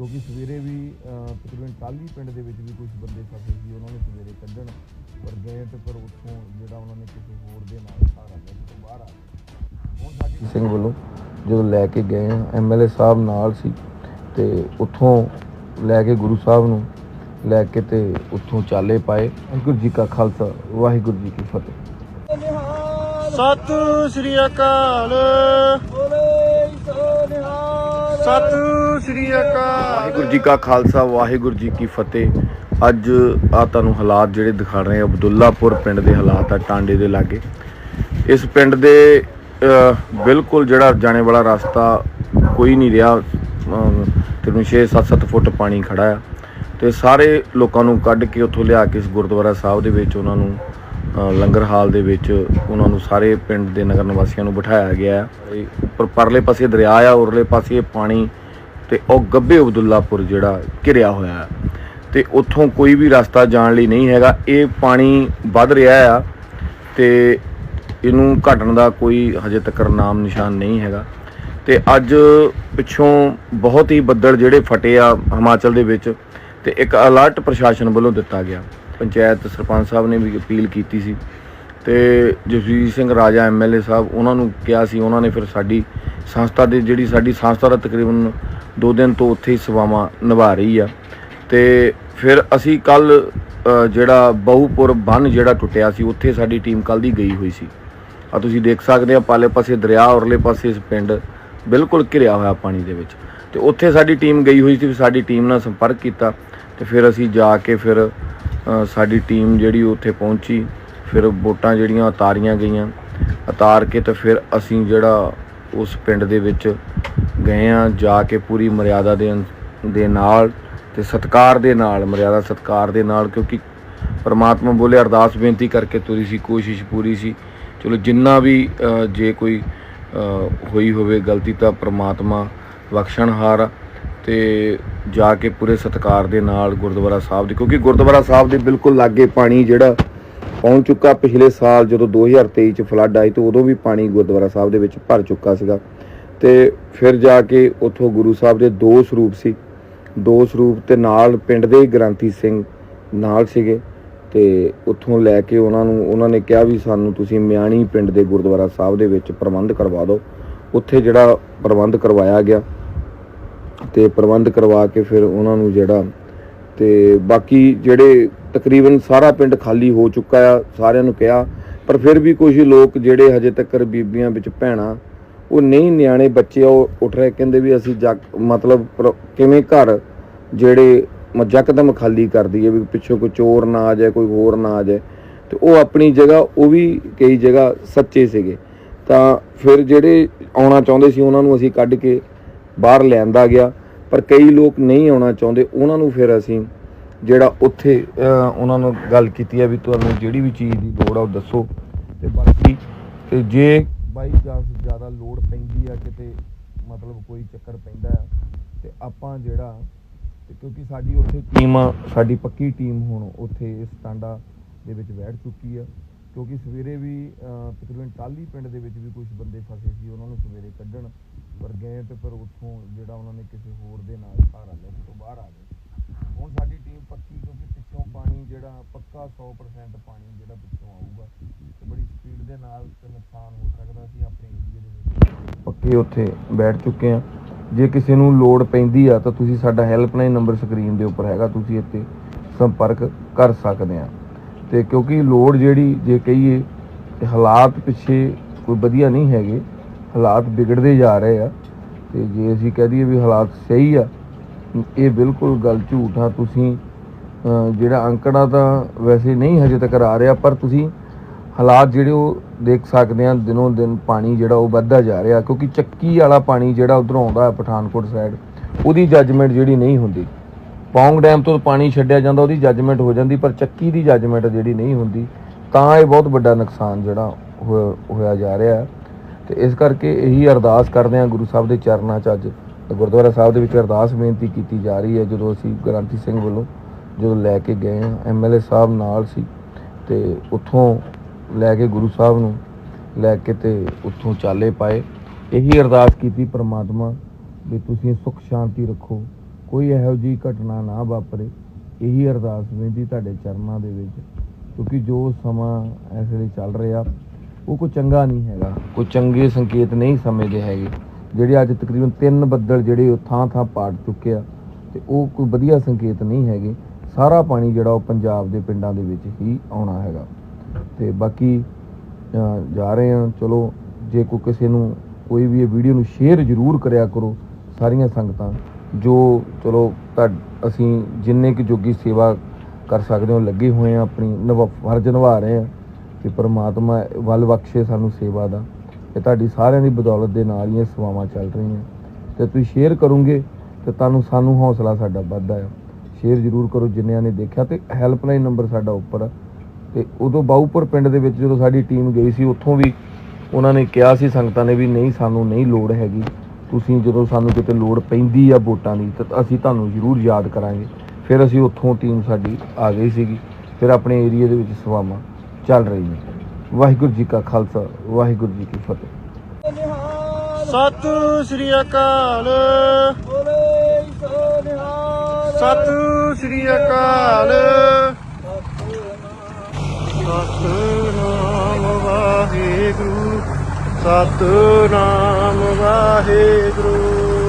ਕਿਉਂਕਿ ਸਵੇਰੇ ਵੀ ਤਕਰੀਬਨ ਟਾਲੀ ਪਿੰਡ ਦੇ ਵਿੱਚ ਵੀ ਕੁਝ ਬੰਦੇ ਫਸੇ ਸੀ ਉਹਨਾਂ ਨੂੰ ਸਵੇਰੇ ਕੱਢਣ ਪਰ ਗਏ ਤੇ ਪਰ ਉੱਥੋਂ ਜਿਹੜਾ ਉਹਨਾਂ ਨੇ ਕਿਸੇ ਹੋਰ ਦੇ ਨਾਲ ਲਿਆ ਤੋਂ ਬਾਹਰ ਆ ਗਏ। ਹੁਣ ਸਾਡੀ ਸਿੰਘ ਵੱਲੋਂ ਜਦੋਂ ਲੈ ਕੇ ਗਏ ਆ ਐਮਐਲਏ ਸਾਹਿਬ ਨਾਲ ਸੀ ਤੇ ਉੱਥੋਂ ਲੈ ਕੇ ਗੁਰੂ ਸਾਹਿਬ ਨੂੰ ਲੈ ਕੇ ਤੇ ਉੱਥੋਂ ਚਾਲੇ ਪਾਏ। ਵਾਹਿਗੁਰੂ ਜੀ ਕਾ ਖਾਲਸਾ ਵਾਹਿਗੁਰੂ ਜੀ ਕੀ ਫਤਿਹ। ਸਤਿ ਸ੍ਰੀ ਅਕਾਲ। ਸਤਿ ਸ੍ਰੀ ਅਕਾਲ। ਵਾਹਿਗੁਰੂ ਜੀ ਕਾ ਖਾਲਸਾ, ਵਾਹਿਗੁਰੂ ਜੀ ਕੀ ਫਤਿਹ। ਅੱਜ ਆ ਤੁਹਾਨੂੰ ਹਾਲਾਤ ਜਿਹੜੇ ਦਿਖਾ ਰਹੇ ਆ ਅਬਦੁੱਲਾਪੁਰ ਪਿੰਡ ਦੇ ਹਾਲਾਤ ਆ ਟਾਂਡੇ ਦੇ ਲਾਗੇ। ਇਸ ਪਿੰਡ ਦੇ ਬਿਲਕੁਲ ਜਿਹੜਾ ਜਾਣੇ ਵਾਲਾ ਰਸਤਾ ਕੋਈ ਨਹੀਂ ਰਿਹਾ। ਤੈਨੂੰ ਤਕਰੀਬਨ 6-7 ਫੁੱਟ ਪਾਣੀ ਖੜਾ ਆ। ਤੇ ਸਾਰੇ ਲੋਕਾਂ ਨੂੰ ਕੱਢ ਕੇ ਉੱਥੋਂ ਲਿਆ ਕੇ ਇਸ ਗੁਰਦੁਆਰਾ ਸਾਹਿਬ ਦੇ ਵਿੱਚ ਉਹਨਾਂ ਨੂੰ ਲੰਗਰ ਹਾਲ ਦੇ ਵਿੱਚ ਉਹਨਾਂ ਨੂੰ ਸਾਰੇ ਪਿੰਡ ਦੇ ਨਗਰ ਨਿਵਾਸੀਆਂ ਨੂੰ ਬਿਠਾਇਆ ਗਿਆ ਹੈ ਤੇ ਪਰਲੇ ਪਾਸੇ ਦਰਿਆ ਆ, ਉਰਲੇ ਪਾਸੇ ਪਾਣੀ ਤੇ ਉਹ ਗੱਬੇ ਅਬਦੁੱਲਾਪੁਰ ਜਿਹੜਾ ਘਿਰਿਆ ਹੋਇਆ ਹੈ। ਤੇ ਉੱਥੋਂ ਕੋਈ ਵੀ ਰਸਤਾ ਜਾਣ ਲਈ ਨਹੀਂ ਹੈਗਾ। ਇਹ ਪਾਣੀ ਵੱਧ ਰਿਹਾ ਆ ਤੇ ਇਹਨੂੰ ਘਟਣ ਦਾ ਕੋਈ ਹਜੇ ਤੱਕ ਨਾਮ ਨਿਸ਼ਾਨ ਨਹੀਂ ਹੈਗਾ। ਤੇ ਅੱਜ ਪਿੱਛੋਂ ਬਹੁਤ ਹੀ ਬੱਦਲ ਜਿਹੜੇ ਫਟੇ ਆ ਹਿਮਾਚਲ ਦੇ ਵਿੱਚ ਤੇ ਇੱਕ ਅਲਰਟ ਪ੍ਰਸ਼ਾਸਨ ਵੱਲੋਂ ਦਿੱਤਾ ਗਿਆ। ਪੰਚਾਇਤ ਸਰਪੰਚ ਸਾਹਿਬ ਨੇ ਵੀ ਅਪੀਲ ਕੀਤੀ ਸੀ ਤੇ ਜਸਵੀਰ ਸਿੰਘ ਰਾਜਾ ਐਮਐਲਏ ਸਾਹਿਬ ਉਹਨਾਂ ਨੂੰ ਕਿਹਾ ਸੀ। ਉਹਨਾਂ ਨੇ ਫਿਰ ਸਾਡੀ ਸੰਸਥਾ ਦੇ ਜਿਹੜੀ ਸਾਡੀ ਸੰਸਥਾ ਦਾ ਤਕਰੀਬਨ ਦੋ ਦਿਨ ਤੋਂ ਉੱਥੇ ਹੀ ਸੇਵਾਵਾਂ ਨਿਭਾ ਰਹੀ ਆ। ਤੇ ਫਿਰ ਅਸੀਂ ਕੱਲ ਜਿਹੜਾ ਬਹੁਪੁਰ ਬੰਨ ਜਿਹੜਾ ਟੁੱਟਿਆ ਸੀ, ਉੱਥੇ ਸਾਡੀ ਟੀਮ ਕੱਲ ਦੀ ਗਈ ਹੋਈ ਸੀ। ਆ ਤੁਸੀਂ ਦੇਖ ਸਕਦੇ ਆ, ਪਾਲੇ ਪਾਸੇ ਦਰਿਆ ਔਰਲੇ ਪਾਸੇ ਇਸ ਪਿੰਡ ਬਿਲਕੁਲ ਘਿਰਿਆ ਹੋਇਆ ਪਾਣੀ ਦੇ ਵਿੱਚ। ਤੇ ਉੱਥੇ ਸਾਡੀ ਟੀਮ ਗਈ ਹੋਈ ਸੀ ਫਿਰ ਸਾਡੀ ਟੀਮ ਨਾਲ ਸੰਪਰਕ ਕੀਤਾ ਤੇ ਫਿਰ ਅਸੀਂ ਜਾ ਕੇ ਫਿਰ ਸਾਡੀ ਟੀਮ ਜਿਹੜੀ ਉੱਥੇ ਪਹੁੰਚੀ, ਫਿਰ ਵੋਟਾਂ ਜਿਹੜੀਆਂ ਉਤਾਰੀਆਂ ਗਈਆਂ। ਉਤਾਰ ਕੇ ਤੇ ਫਿਰ ਅਸੀਂ ਜਿਹੜਾ ਉਸ ਪਿੰਡ ਦੇ ਵਿੱਚ ਗਏ ਆ ਜਾ ਕੇ ਪੂਰੀ ਮਰਿਆਦਾ ਦੇ ਦੇ ਨਾਲ ਤੇ ਸਤਕਾਰ ਦੇ ਨਾਲ, ਮਰਿਆਦਾ ਸਤਕਾਰ ਦੇ ਨਾਲ, ਕਿਉਂਕਿ ਪਰਮਾਤਮਾ ਬੋਲੇ ਅਰਦਾਸ ਬੇਨਤੀ ਕਰਕੇ ਤੁਰੀ ਸੀ, ਕੋਸ਼ਿਸ਼ ਪੂਰੀ ਸੀ। ਚਲੋ ਜਿੰਨਾ ਵੀ ਜੇ ਕੋਈ ਹੋਈ ਹੋਵੇ ਗਲਤੀ ਤਾਂ ਪਰਮਾਤਮਾ ਬਖਸ਼ਣਹਾਰ ਆ ਤੇ ਜਾ ਕੇ ਪੂਰੇ ਸਤਕਾਰ ਦੇ ਨਾਲ ਗੁਰਦੁਆਰਾ ਸਾਹਿਬ ਦੀ, ਕਿਉਂਕਿ ਗੁਰਦੁਆਰਾ ਸਾਹਿਬ ਦੇ ਬਿਲਕੁਲ ਲਾਗੇ ਪਾਣੀ ਜਿਹੜਾ ਪਹੁੰਚ ਚੁੱਕਾ ਪਿਛਲੇ ਸਾਲ ਜਦੋਂ 2023 ਚ ਫਲੱਡ ਆਈ ਤੇ ਉਦੋਂ ਵੀ ਪਾਣੀ ਗੁਰਦੁਆਰਾ ਸਾਹਿਬ ਦੇ ਵਿੱਚ ਭਰ ਚੁੱਕਾ ਸੀਗਾ। ਤੇ ਫਿਰ ਜਾ ਕੇ ਉੱਥੋਂ ਗੁਰੂ ਸਾਹਿਬ ਦੇ ਦੋ ਸਰੂਪ ਸੀ। ਦੋ ਸਰੂਪ ਤੇ ਨਾਲ ਪਿੰਡ ਦੇ ਹੀ ਗ੍ਰੰਥੀ ਸਿੰਘ ਨਾਲ ਸੀਗੇ ਤੇ ਉੱਥੋਂ ਲੈ ਕੇ ਉਹਨਾਂ ਨੂੰ, ਉਹਨਾਂ ਨੇ ਕਿਹਾ ਵੀ ਸਾਨੂੰ ਤੁਸੀਂ ਮਿਆਣੀ ਪਿੰਡ ਦੇ ਗੁਰਦੁਆਰਾ ਸਾਹਿਬ ਦੇ ਵਿੱਚ ਪ੍ਰਬੰਧ ਕਰਵਾ ਦਿਓ। ਉੱਥੇ ਜਿਹੜਾ ਪ੍ਰਬੰਧ ਕਰਵਾਇਆ ਗਿਆ ਤੇ ਪ੍ਰਬੰਧ ਕਰਵਾ ਕੇ ਫਿਰ ਉਹਨਾਂ ਨੂੰ ਜਿਹੜਾ ਤੇ ਬਾਕੀ ਜਿਹੜੇ ਤਕਰੀਬਨ ਸਾਰਾ ਪਿੰਡ ਖਾਲੀ ਹੋ ਚੁੱਕਾ ਆ, ਸਾਰਿਆਂ ਨੂੰ ਕਿਹਾ, ਪਰ ਫਿਰ ਵੀ ਕੁਝ ਲੋਕ ਜਿਹੜੇ ਹਜੇ ਤੱਕ ਬੀਬੀਆਂ ਵਿੱਚ ਭੈਣਾਂ ਉਹ ਨਹੀਂ ਨਿਆਣੇ ਬੱਚੇ ਆ, ਉਹ ਉੱਠ ਰਹੇ ਕਹਿੰਦੇ ਵੀ ਅਸੀਂ ਜੱਕ ਮਤਲਬ ਪਰ- ਕਿਵੇਂ ਘਰ ਜਿਹੜੇ ਮ- ਯਕਦਮ ਖਾਲੀ ਕਰ ਦਈਏ ਵੀ ਪਿੱਛੋਂ ਕੋਈ ਚੋਰ ਨਾ ਆ ਜਾਏ ਕੋਈ ਹੋਰ ਨਾ ਆ ਜਾਏ ਤੇ ਉਹ ਆਪਣੀ ਜਗ੍ਹਾ ਉਹ ਵੀ ਕਈ ਜਗ੍ਹਾ ਸੱਚੇ ਸੀਗੇ। ਤਾਂ ਫਿਰ ਜਿਹੜੇ ਆਉਣਾ ਚਾਹੁੰਦੇ ਸੀ ਉਹਨਾਂ ਨੂੰ ਅਸੀਂ ਕੱਢ ਕੇ ਬਾਹਰ ਲਿਆਂਦਾ ਗਿਆ ਪਰ ਕਈ ਲੋਕ ਨਹੀਂ ਆਉਣਾ ਚਾਹੁੰਦੇ ਉਹਨਾਂ ਨੂੰ ਫਿਰ ਅਸੀਂ ਜਿਹੜਾ ਉੱਥੇ ਅਹ, ਉਹਨਾਂ ਨੂੰ ਗੱਲ ਕੀਤੀ ਹੈ ਵੀ ਤੁਹਾਨੂੰ ਜਿਹੜੀ ਵੀ ਚੀਜ਼ ਦੀ ਲੋੜ ਆ ਉਹ ਦੱਸੋ। ਤੇ ਬਾਕੀ ਤੇ ਜੇ ਬਾਈ ਚਾਂਸ ਜ਼ਿਆਦਾ ਲੋੜ ਪੈਂਦੀ ਆ, ਕਿਤੇ ਮਤਲਬ ਕੋਈ ਚੱਕਰ ਪੈਂਦਾ ਆ। ਤੇ ਆਪਾਂ ਜਿਹੜਾ, ਤੇ ਕਿਉਂਕਿ ਸਾਡੀ ਉੱਥੇ ਟੀਮ ਸਾਡੀ ਪੱਕੀ ਟੀਮ ਹੁਣ ਉੱਥੇ ਇਸ ਟਾਂਡਾ ਦੇ ਵਿੱਚ ਬੈਠ ਚੁੱਕੀ ਆ। ਕਿਉਂਕਿ ਸਵੇਰੇ ਵੀ ਤਕਰੀਬਨ ਟਾਲੀ ਪਿੰਡ ਦੇ ਵਿੱਚ ਵੀ ਕੁਝ ਬੰਦੇ ਫਸੇ ਸੀ, ਉਹਨਾਂ ਨੂੰ ਸਵੇਰੇ ਕੱਢਣ ਪਰ ਗਏ ਤੇ ਪਰ ਉੱਥੋਂ ਜਿਹੜਾ ਉਹਨਾਂ ਨੇ ਕਿਸੇ ਹੋਰ ਦੇ ਨਾਲ ਸਹਾਰਾ ਲਿਆ ਤੋਂ ਬਾਹਰ ਆ ਗਏ। ਹੁਣ ਸਾਡੀ ਟੀਮ ਪੱਕੀ ਜਿਹੜਾ ਪੱਕਾ 100% ਪਾਣੀ ਜਿਹੜਾ ਪਿੱਛੋਂ ਆਊਗਾ, ਤੇ ਬੜੀ ਸਪੀਡ ਦੇ ਨਾਲ ਤੇ ਨੁਕਸਾਨ ਹੋ ਸਕਦਾ ਸੀ ਆਪਣੇ ਏਰੀਆ ਦੇ ਵਿੱਚ। ਪੱਕੇ ਉੱਥੇ ਬੈਠ ਚੁੱਕੇ ਆ। ਜੇ ਕਿਸੇ ਨੂੰ ਲੋੜ ਪੈਂਦੀ ਆ, ਤਾਂ ਤੁਸੀਂ ਸਾਡਾ ਹੈਲਪਲਾਈਨ ਨੰਬਰ ਸਕਰੀਨ ਦੇ ਉੱਪਰ ਹੈਗਾ, ਤੁਸੀਂ ਇੱਥੇ ਸੰਪਰਕ ਕਰ ਸਕਦੇ ਆ। ਤੇ ਕਿਉਂਕਿ ਲੋੜ ਜਿਹੜੀ ਜੇ ਕਹੀਏ, ਤੇ ਹਾਲਾਤ ਪਿੱਛੇ ਕੋਈ ਵਧੀਆ ਨਹੀਂ ਹੈਗੇ, ਹਾਲਾਤ ਵਿਗੜਦੇ ਜਾ ਰਹੇ ਆ। ਤੇ ਜੇ ਅਸੀਂ ਕਹਿ ਦਈਏ ਵੀ ਹਾਲਾਤ ਸਹੀ ਆ, ਇਹ ਬਿਲਕੁਲ ਗੱਲ ਝੂਠ ਆ। ਤੁਸੀਂ ਜਿਹੜਾ ਅੰਕੜਾ ਤਾਂ ਵੈਸੇ ਨਹੀਂ ਹਜੇ ਤੱਕ ਆ ਰਿਹਾ, ਪਰ ਤੁਸੀਂ ਹਾਲਾਤ ਜਿਹੜੇ ਉਹ ਦੇਖ ਸਕਦੇ ਆ ਦਿਨੋਂ ਦਿਨ ਪਾਣੀ ਜਿਹੜਾ ਉਹ ਵੱਧਦਾ ਜਾ ਰਿਹਾ, ਕਿਉਂਕਿ ਚੱਕੀ ਵਾਲਾ ਪਾਣੀ ਜਿਹੜਾ ਉਧਰੋਂ ਆਉਂਦਾ ਹੈ ਪਠਾਨਕੋਟ ਸਾਈਡ ਉਹਦੀ ਜੱਜਮੈਂਟ ਜਿਹੜੀ ਨਹੀਂ ਹੁੰਦੀ। ਪੌਂਗ ਡੈਮ ਤੋਂ ਪਾਣੀ ਛੱਡਿਆ ਜਾਂਦਾ, ਉਹਦੀ ਜੱਜਮੈਂਟ ਹੋ ਜਾਂਦੀ, ਪਰ ਚੱਕੀ ਦੀ ਜੱਜਮੈਂਟ ਜਿਹੜੀ ਨਹੀਂ ਹੁੰਦੀ, ਤਾਂ ਇਹ ਬਹੁਤ ਵੱਡਾ ਨੁਕਸਾਨ ਜਿਹੜਾ ਹੋਇਆ- ਹੋਇਆ ਜਾ ਰਿਹਾ ਹੈ। ਤੇ ਇਸ ਕਰਕੇ ਇਹੀ ਅਰਦਾਸ ਕਰਦੇ ਹਾਂ ਗੁਰੂ ਸਾਹਿਬ ਦੇ ਚਰਨਾਂ 'ਚ ਅੱਜ, ਗੁਰਦੁਆਰਾ ਸਾਹਿਬ ਦੇ ਵਿੱਚ ਅਰਦਾਸ ਬੇਨਤੀ ਕੀਤੀ ਜਾ ਰਹੀ ਹੈ, ਜਦੋਂ ਅਸੀਂ ਗ੍ਰੰਥੀ ਸਿੰਘ ਵੱਲੋਂ ਜਦੋਂ ਲੈ ਕੇ ਗਏ ਹਾਂ ਐਮਐਲਏ ਸਾਹਿਬ ਨਾਲ ਸੀ ਤੇ ਉੱਥੋਂ ਲੈ ਕੇ ਗੁਰੂ ਸਾਹਿਬ ਨੂੰ ਲੈ ਕੇ ਤੇ ਉੱਥੋਂ ਚਾਲੇ ਪਾਏ। ਇਹੀ ਅਰਦਾਸ ਕੀਤੀ ਪ੍ਰਮਾਤਮਾ ਵੀ ਤੁਸੀਂ ਸੁਖ ਸ਼ਾਂਤੀ ਰੱਖੋ, ਕੋਈ ਇਹੋ ਜਿਹੀ ਘਟਨਾ ਨਾ ਵਾਪਰੇ। ਇਹੀ ਅਰਦਾਸ ਬੇਨਤੀ ਤੁਹਾਡੇ ਚਰਨਾਂ ਦੇ ਵਿੱਚ, ਕਿਉਂਕਿ ਜੋ ਸਮਾਂ ਇਸ ਵੇਲੇ ਚੱਲ ਰਿਹਾ, ਉਹ ਕੋਈ ਚੰਗਾ ਨਹੀਂ ਹੈਗਾ। ਕੋਈ ਚੰਗੇ ਸੰਕੇਤ ਨਹੀਂ ਸਮਝਦੇ ਹੈਗੇ। ਜਿਹੜੇ ਅੱਜ ਤਕਰੀਬਨ ਤਿੰਨ ਬੱਦਲ ਜਿਹੜੇ ਉਹ ਥਾਂ ਥਾਂ ਪਾੜ ਚੁੱਕੇ ਆ, ਤੇ ਉਹ ਕੋਈ ਵਧੀਆ ਸੰਕੇਤ ਨਹੀਂ ਹੈਗੇ। ਸਾਰਾ ਪਾਣੀ ਜਿਹੜਾ ਉਹ ਪੰਜਾਬ ਦੇ ਪਿੰਡਾਂ ਦੇ ਵਿੱਚ ਹੀ ਆਉਣਾ ਹੈਗਾ। ਤੇ ਬਾਕੀ ਜਾ ਰਹੇ ਹਾਂ। ਚਲੋ, ਜੇ ਕੋਈ ਕਿਸੇ ਨੂੰ ਕੋਈ ਵੀ ਇਹ ਵੀਡੀਓ ਨੂੰ ਸ਼ੇਅਰ ਜ਼ਰੂਰ ਕਰਿਆ ਕਰੋ, ਸਾਰੀਆਂ ਸੰਗਤਾਂ, ਜੋ ਚਲੋ ਤੁਹਾ- ਅਸੀਂ ਜਿੰਨੇ ਕੁ ਜੋਗੀ ਸੇਵਾ ਕਰ ਸਕਦੇ ਹੋ, ਲੱਗੇ ਹੋਏ ਆ ਆਪਣੀ ਨਿਭਾ ਫਰਜ਼ ਨਿਭਾ ਰਹੇ ਆ ਕਿ ਪਰਮਾਤਮਾ ਵੱਲ ਬਖਸ਼ੇ ਸਾਨੂੰ ਸੇਵਾ ਦਾ। ਇਹ ਤੁਹਾਡੀ ਸਾਰਿਆਂ ਦੀ ਬਦੌਲਤ ਦੇ ਨਾਲ ਹੀ ਇਹ ਸੇਵਾਵਾਂ ਚੱਲ ਰਹੀਆਂ। ਤੇ ਤੁਸੀਂ ਸ਼ੇਅਰ ਕਰੋਗੇ, ਤੇ ਤੁਹਾਨੂੰ, ਸਾਨੂੰ ਹੌਸਲਾ ਸਾਡਾ ਵੱਧਦਾ ਆ ਸ਼ੇਅਰ ਜ਼ਰੂਰ ਕਰੋ ਜਿੰਨਿਆਂ ਨੇ ਦੇਖਿਆ ਤੇ ਹੈਲਪਲਾਈਨ ਨੰਬਰ ਸਾਡਾ ਉੱਪਰ ਆ। ਤੇ ਉਦੋਂ ਬਾਊਪੁਰ ਪਿੰਡ ਦੇ ਵਿੱਚ ਜਦੋਂ ਸਾਡੀ ਟੀਮ ਗਈ ਸੀ, ਉੱਥੋਂ ਵੀ ਉਹਨਾਂ ਨੇ ਕਿਹਾ ਸੀ, ਸੰਗਤਾਂ ਨੇ ਵੀ ਨਹੀਂ, ਸਾਨੂੰ ਨਹੀਂ ਲੋੜ ਹੈਗੀ। ਤੁਸੀਂ ਜਦੋਂ ਸਾਨੂੰ ਕਿਤੇ ਲੋੜ ਪੈਂਦੀ ਆ ਵੋਟਾਂ ਦੀ, ਤਾਂ ਅਸੀਂ ਤੁਹਾਨੂੰ ਜ਼ਰੂਰ ਯਾਦ ਕਰਾਂਗੇ। ਫਿਰ ਅਸੀਂ ਉੱਥੋਂ ਟੀਮ ਸਾਡੀ ਆ ਗਈ ਸੀਗੀ। ਫਿਰ ਆਪਣੇ ਏਰੀਆ ਦੇ ਵਿੱਚ ਸੇਵਾਵਾਂ ਚੱਲ ਰਹੀਆਂ ਵਾਹਿਗੁਰੂ ਜੀ ਕਾ ਖਾਲਸਾ, ਵਾਹਿਗੁਰੂ ਜੀ ਕੀ ਫਤਿਹ। ਸਤਿ ਸ੍ਰੀ ਅਕਾਲ। ਸਤਿ ਸ੍ਰੀ ਅਕਾਲ। ਸਤਿਨਾਮ ਵਾਹਿਗੁਰੂ ਸਤਿਨਾਮ ਵਾਹਿਗੁਰੂ।